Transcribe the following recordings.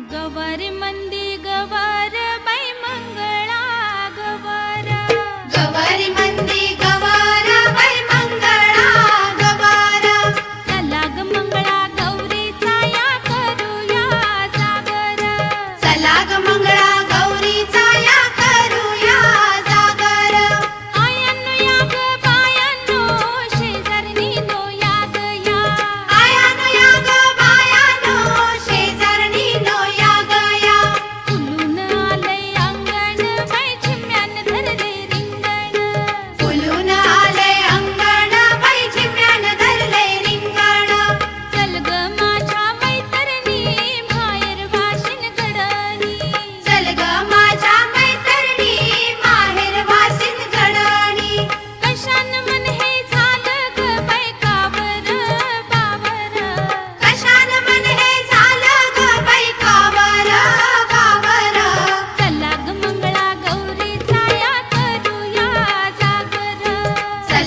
गवारी मंदी गवर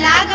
plaga